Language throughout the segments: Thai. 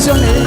canciones.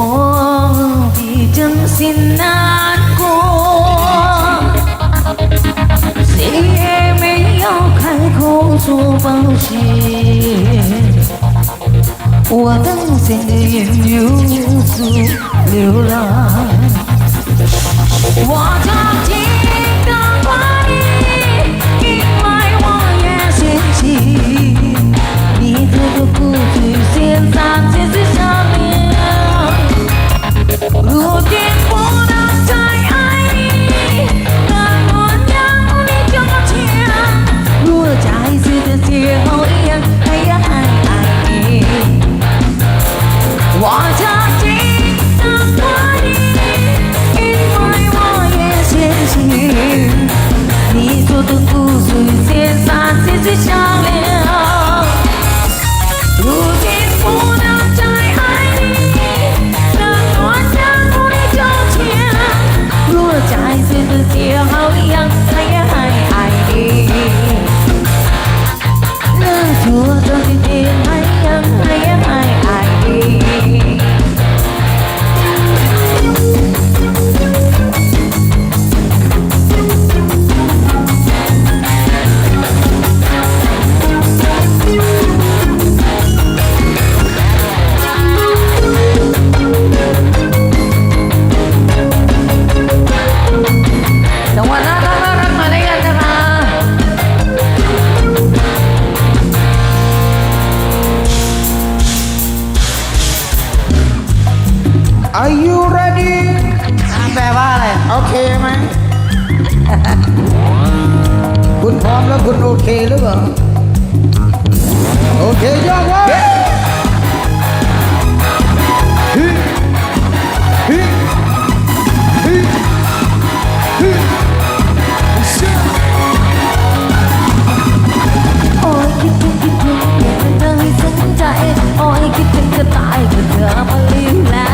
mo 真心难过 sinat ko si e me yo kai ko แล้วคุณโอเคหรือเปล่า โอเคยอดเว้ยโอ้ยคิดถึงก็ตายก็เธอมาลีลา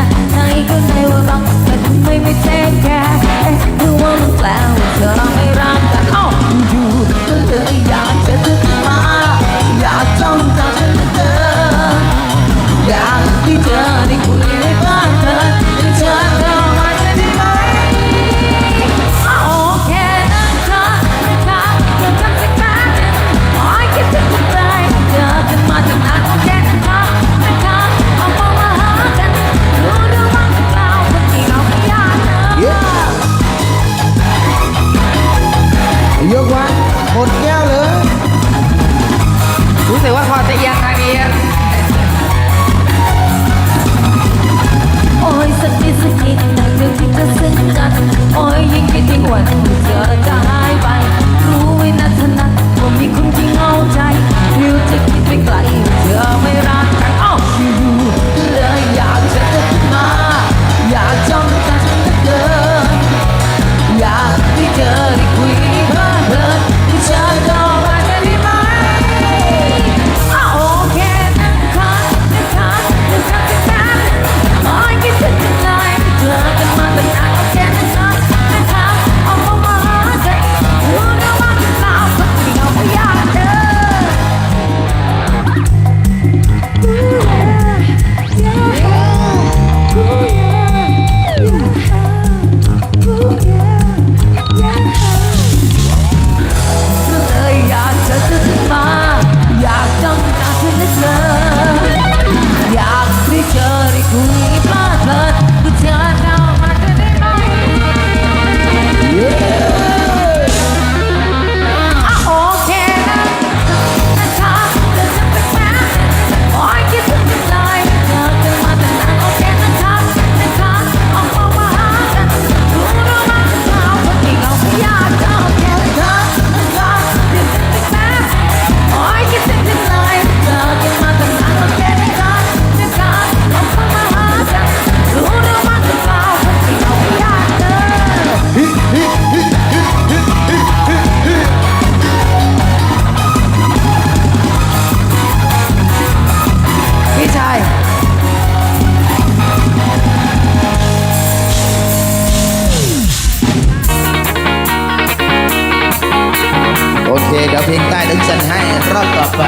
ดี๋ยวเพลงใต้ดึงฉันให้รอบต่อไป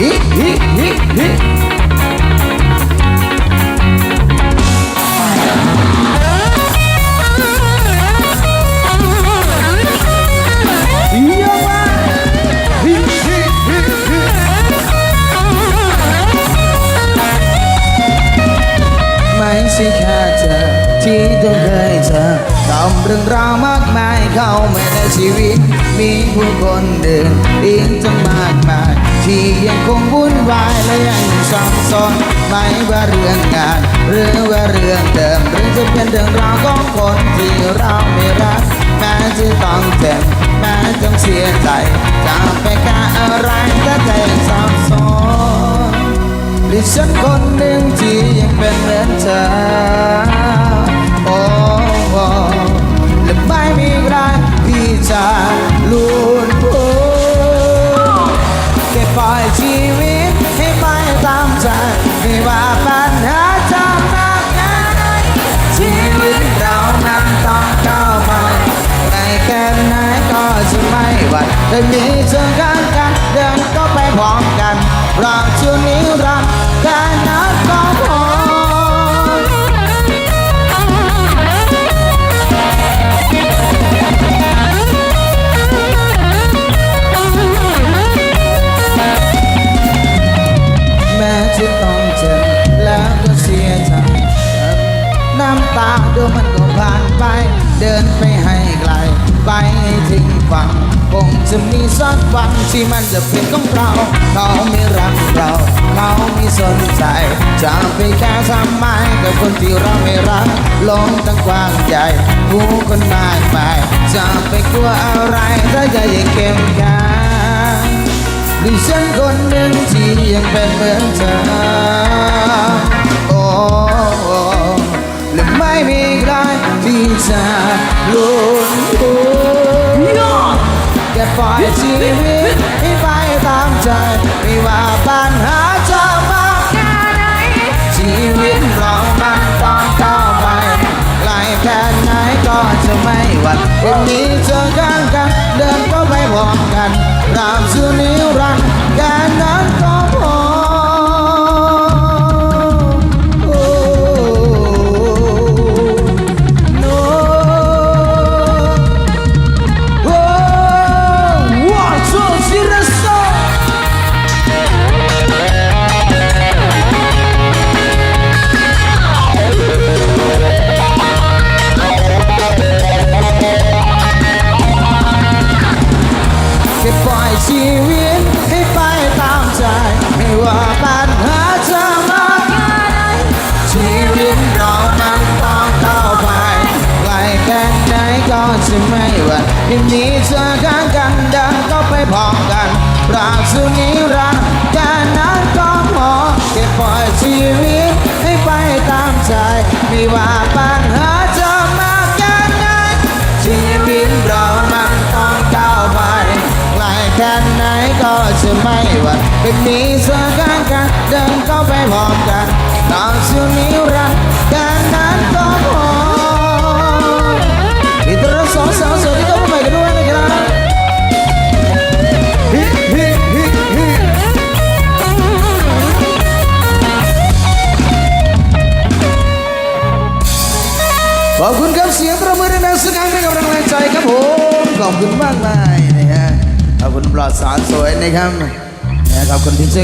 ฮิฮิฮิฮิ ไม่ใช่แค่เธอที่ต้องเคยเจอทำเรื่องราวมากมายเข้ามาในชีวิต มีผู้คนเดินอีกตั้งมากมาย ที่ยังคงวุ่นวายและยังสับสนไม่ว่าเรื่องงาน หรือว่าเรื่องเดิมหรือจะเป็นเรื่องราวของคนที่เราไม่รักแม้จะต้องเจ็บแม้ต้องเสียใจจะไปกล้าอะไรก็ใจยังสับสน หรือฉันคนหนึ่งที่ยังเป็นเหมือนเธอโอ้โอ้และไม่มีใครที่จะลุ้นพ้นแค่ปล่อยชีวิตให้ไปตามใจไม่ว่าปัญหาจะมากแค่ไหนชีวิตเรานั้นต้องเข้าไปไกลแค่ไหนก็จะไม่หวั่นได้มีเธอข้างกันเดิน นไปให้ไกลไปให้ถึงฝั่งคงจะมีสักวันที่มันจะเป็นของเรา เขาไม่รักเราเขาไม่สนใจจะไปแค่ทำไมกับคนที่เราไม่รักลงตั้งกว้างใหญ่ผู้คนมากมายจะไปกลัวอะไรถ้าใจยังเข้มแข็งหรือฉันคนหนึ่งที่ยังเป็นเหมือนเธอโอ้และไม่มี ที่จะลุ้นพ้นแค่ปล่อยชีวิตให้ไปตามใจ ไม่ว่าปัญหาจะมาแค่ไหน ชีวิตเรามันต้องเข้าไปไกลแค่ไหนก็จะไม่หวั่นวันนี้เจอกันกัน เดินก็ไปพร้อมกันรา ปล่อยชีวิตให้ไปตามใจ ไม่ว่าปัญหาจะมาแค่ไหนชีวิตเรามันต้องเข้าไปไกลแค่ไหนก็จะไม่หวั่นที่มีเธอข้างกันเดินก็ไปพร้อมกันรักสุนิรันดร์แค่นั้นก็พอแค่ปล่อยชีวิตให้ไปตามใจ ไม่ว่าปัญ เป็นมีเสื้อกันกันเดินก็ไปพร้อมกันตามสุนิรันดร์แค่นั้นก็พออิตราสองสาวสวัสดีครับใหม่กันด้วยนะครับฮิฮิฮิฮิขอบคุณครับเสียงประมือดังๆสักครั้งเป็นกำลังใจครับผมขอบคุณมากมายนะฮะขอบคุณปลอดสารสวยนะครับ นะขอบคุณที่ช่